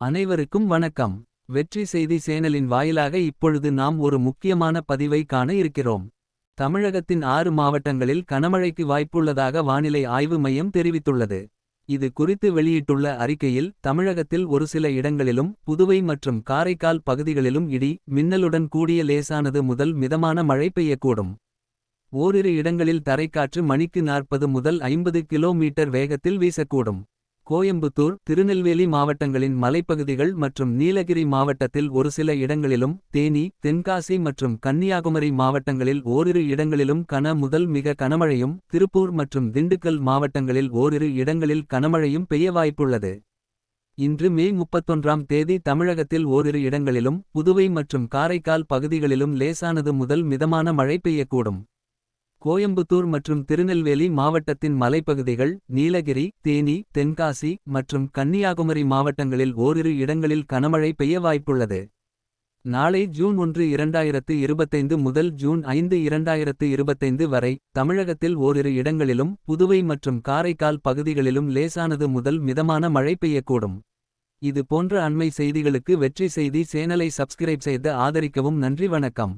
அனைவருக்கும் வணக்கம் வெற்றி செய்தி சேனலின் வாயிலாக இப்பொழுது நாம் ஒரு முக்கியமான பதிவை காண இருக்கிறோம். தமிழகத்தின் ஆறு மாவட்டங்களில் கனமழைக்கு வாய்ப்புள்ளதாக வானிலை ஆய்வு மையம் தெரிவித்துள்ளது. இது குறித்து வெளியிட்டுள்ள அறிக்கையில் தமிழகத்தில் ஒரு சில இடங்களிலும் புதுவை மற்றும் காரைக்கால் பகுதிகளிலும் இடி மின்னலுடன் கூடிய லேசானது முதல் மிதமான மழை பெய்யக்கூடும். ஓரிரு இடங்களில் தரைக்காற்று மணிக்கு 40 முதல் 50 கிலோமீட்டர் வேகத்தில் வீசக்கூடும். கோயம்புத்தூர் திருநெல்வேலி மாவட்டங்களின் மலைப்பகுதிகள் மற்றும் நீலகிரி மாவட்டத்தில் ஒரு சில இடங்களிலும் தேனி தென்காசி மற்றும் கன்னியாகுமரி மாவட்டங்களில் ஓரிரு இடங்களிலும் கன முதல் மிக கனமழையும் திருப்பூர் மற்றும் திண்டுக்கல் மாவட்டங்களில் ஓரிரு இடங்களில் கனமழையும் பெய்ய வாய்ப்புள்ளது. இன்று மே 31ஆம் தேதி தமிழகத்தில் ஓரிரு இடங்களிலும் புதுவை மற்றும் காரைக்கால் பகுதிகளிலும் லேசானது முதல் மிதமான மழை பெய்யக்கூடும். கோயம்புத்தூர் மற்றும் திருநெல்வேலி மாவட்டத்தின் மலைப்பகுதிகள் நீலகிரி தேனி தென்காசி மற்றும் கன்னியாகுமரி மாவட்டங்களில் ஓரிரு இடங்களில் கனமழை பெய்ய வாய்ப்புள்ளது. நாளை ஜூன் 1 2025 முதல் ஜூன் 5 2025 வரை தமிழகத்தில் ஓரிரு இடங்களிலும் புதுவை மற்றும் காரைக்கால் பகுதிகளிலும் லேசானது முதல் மிதமான மழை பெய்யக்கூடும். இது போன்ற அண்மை செய்திகளுக்கு வெற்றி செய்தி சேனலை சப்ஸ்கிரைப் செய்து ஆதரிக்கவும் நன்றி வணக்கம்.